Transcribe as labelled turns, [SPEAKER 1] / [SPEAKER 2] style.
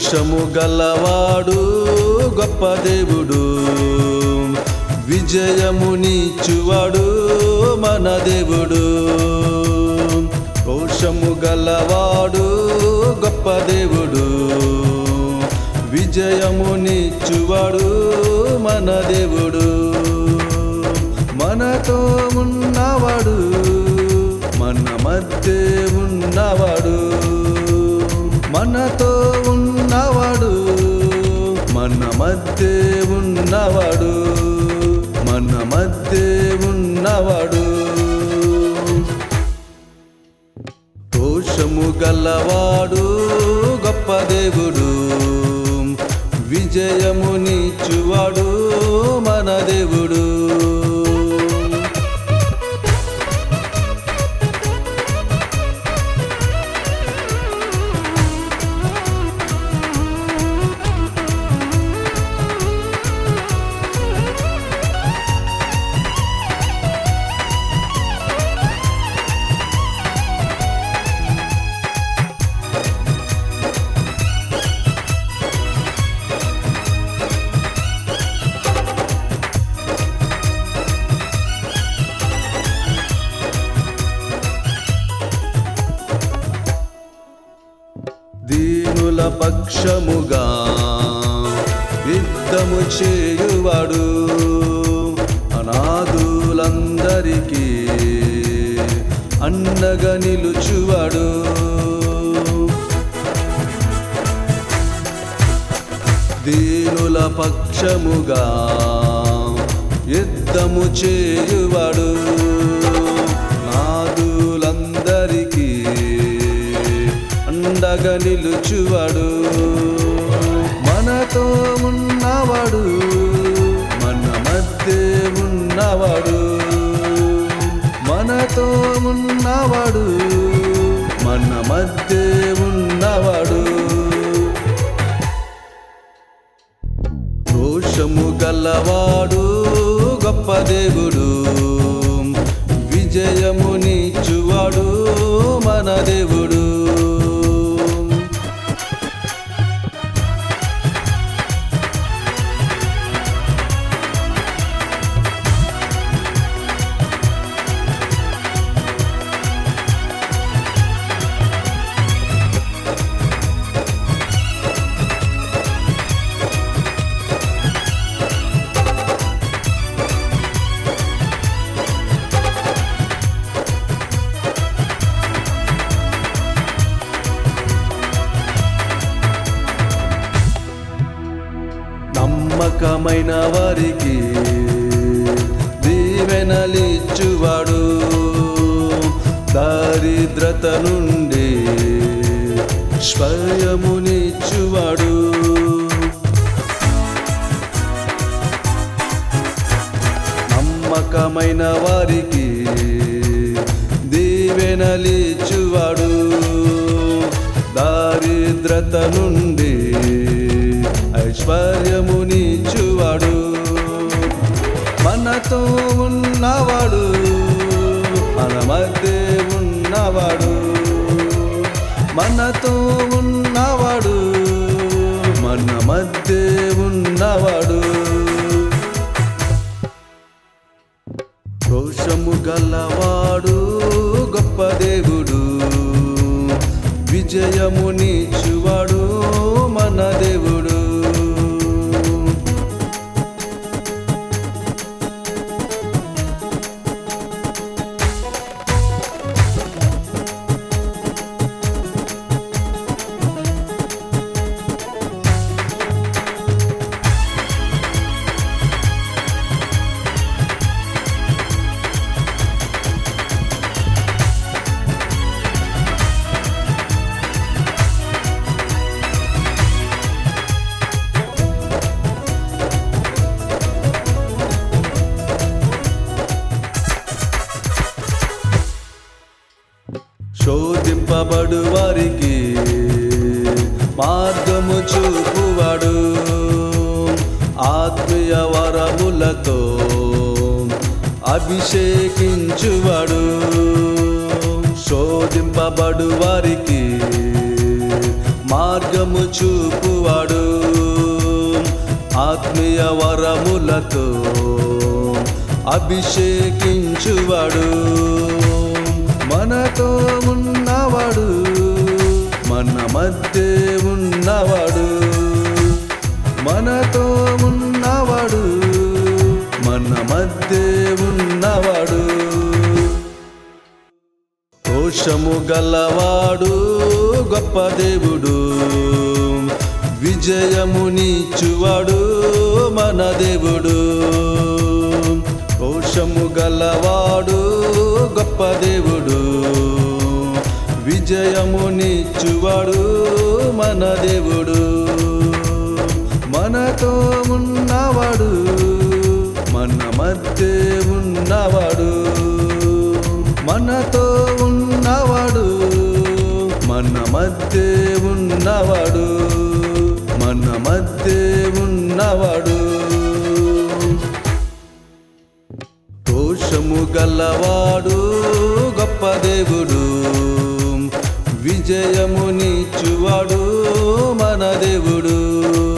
[SPEAKER 1] పౌరుషము గలవాడు గొప్ప దేవుడు. విజయమునిచ్చువాడు మన దేవుడు. పౌరుషము గలవాడు గొప్ప దేవుడు. విజయమునిచ్చువాడు మన దేవుడు. మనతో ఉన్నవాడు మన మధ్య ఉన్నవాడు. మనతో మన మధ్య ఉన్నవాడు మన మధ్య ఉన్నవాడు. దోషము గల్లవాడు గొప్ప దేవుడు. విజయమునిచ్చువాడు మన దేవుడు. పక్షముగా యుద్ధము చేయువాడు అనాథులందరికీ అన్నగా నిలుచువాడు. దీనుల పక్షముగా యుద్ధము చేయువాడు. నిలుచువాడు. మనతో ఉన్నవాడు మన మధ్య ఉన్నవాడు. మనతో ఉన్నవాడు మన మధ్య ఉన్నవాడు. రోషము గల్లవాడు గొప్ప దేవుడు. నమ్మకమైన వారికి దీవెనలిచ్చువాడు. దారిద్రత నుండి స్వయమునిచ్చువాడు. నమ్మకమైన వారికి దీవెనలిచ్చువాడు. దారిద్రత నుండి ఐశ్వర్యమునిచ్చువాడు. మనతో ఉన్నవాడు మన మధ్య ఉన్నవాడు. మనతో ఉన్నవాడు మన మధ్య ఉన్నవాడు. రోషము గలవాడు గొప్ప దేవుడు. విజయమునిచ్చువాడు. బడు వారికి. మార్గము చూపువాడు. ఆత్మీయ వరములతో అభిషేకించువాడు. శోధింపబడు వారికి. మార్గము చూపువాడు. ఆత్మీయ వరములతో అభిషేకించువాడు. మనతో ఉన్నవాడు మన మధ్య ఉన్నవాడు. మనతో ఉన్నవాడు మన మధ్య ఉన్నవాడు. దోషము గలవాడు గొప్ప దేవుడు. విజయమునిచ్చువాడు మన దేవుడు. దోషము గలవాడు గొప్ప దేవుడు. విజయము మన దేవుడు. మనతో ఉన్నవాడు మన మధ్య ఉన్నవాడు. మనతో ఉన్నవాడు మన మధ్య ఉన్నవాడు. మన మధ్య ఉన్నవాడు. దోషము గల్లవాడు దేవుడు విజయముని నీచువాడు మన దేవుడు.